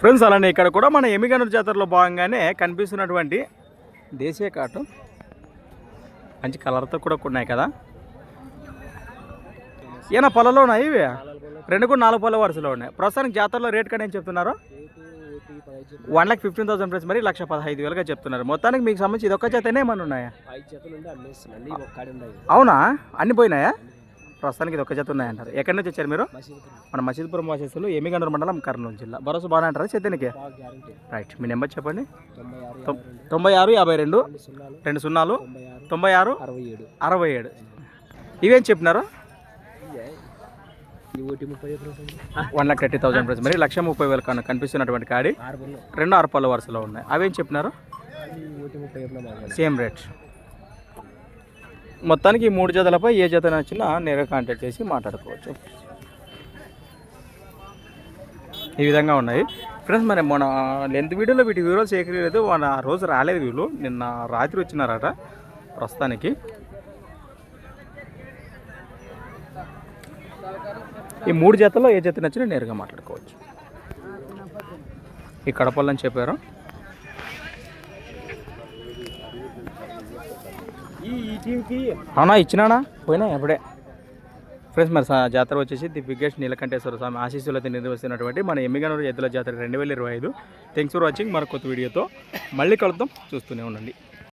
Friends అలానే ఇక్కడ కూడా మన ఎమిగనూరు జాతరలో భాగంగానే కనిపిస్తున్నటువంటి దేశీయ కాటు. మంచి కలర్తో కూడా ఉన్నాయి కదా. ఏనా పొలంలో ఉన్నాయి ఇవి? రెండు కూడా నాలుగు పొల వరుసలో ఉన్నాయి. ప్రస్తుతానికి జాతరలో రేట్ కానీ ఏం చెప్తున్నారు? One lakh fifteen thousand price మరి లక్ష పదహైదు వేలుగా చెప్తున్నారు. మొత్తానికి మీకు సంబంధించి ఇది ఒక్క జతనే ఏమన్నా ఉన్నాయా? అవునా? అన్ని పోయినాయా? ప్రస్తుతానికి ఇది ఒక జత ఉన్నాయంటారు. ఎక్కడి నుంచి వచ్చారు మీరు? మన మసీద్పురం వాసేసులు ఎమిగండూరు మండలం కర్నూలు జిల్లా. భరోసా బాగానే అంటారా చేతనికి? బాగా రైట్. మీ నెంబర్ చెప్పండి. తొంభై ఆరు యాభై రెండు. రెండు సున్నాలు. తొంభై ఆరు తొంభై ఆరు అరవై ఏడు. అరవై ఏడు. ఇవేం చెప్పినారు ఇదే. ఈ ఒకటి ముప్పై ఐదు రోజులు one lakh thirty thousand price మరి లక్ష ముప్పై వేలు కన్నా కనిపిస్తున్నటువంటి కాడి ఆరు రెండు అరపల్ల వరుసలో ఉన్నాయి. అవేం చెప్పినారు? Same rate. మొత్తానికి ఈ మూడు జతలపై ఏ జత నచ్చినా నేరుగా కాంటాక్ట్ చేసి మాట్లాడుకోవచ్చు. ఈ విధంగా ఉన్నాయి. ఫ్రెండ్స్ మరి మన లెంత్ వీడియోలో వీటి వివరాలు సేకరించలేదు. మన ఆ రోజు రాలేదు వీళ్ళు. నిన్న రాత్రి వచ్చినారట ప్రస్తుతానికి. ఈ మూడు జతల్లో ఏ జత నచ్చినా నేరుగా మాట్లాడుకోవచ్చు. ఈ కడపల్లని చెప్పారు. ఈ ఈ అవునా ఇచ్చినానా? పోయినా ఎప్పుడే ఫ్రెండ్స్ మరి జాతర వచ్చేసి ది బిగ్గెస్ట్ నీలకంఠేశ్వర స్వామి ఆశీస్సులతో నిర్వహిస్తున్నటువంటి మన ఎమ్మిగనూరు ఎద్దుల జాతర రెండు వేల ఇరవై ఐదు. థ్యాంక్స్ ఫర్ వాచింగ్ మరొక కొత్త వీడియోతో మళ్ళీ కలుద్దాం. చూస్తూనే ఉండండి.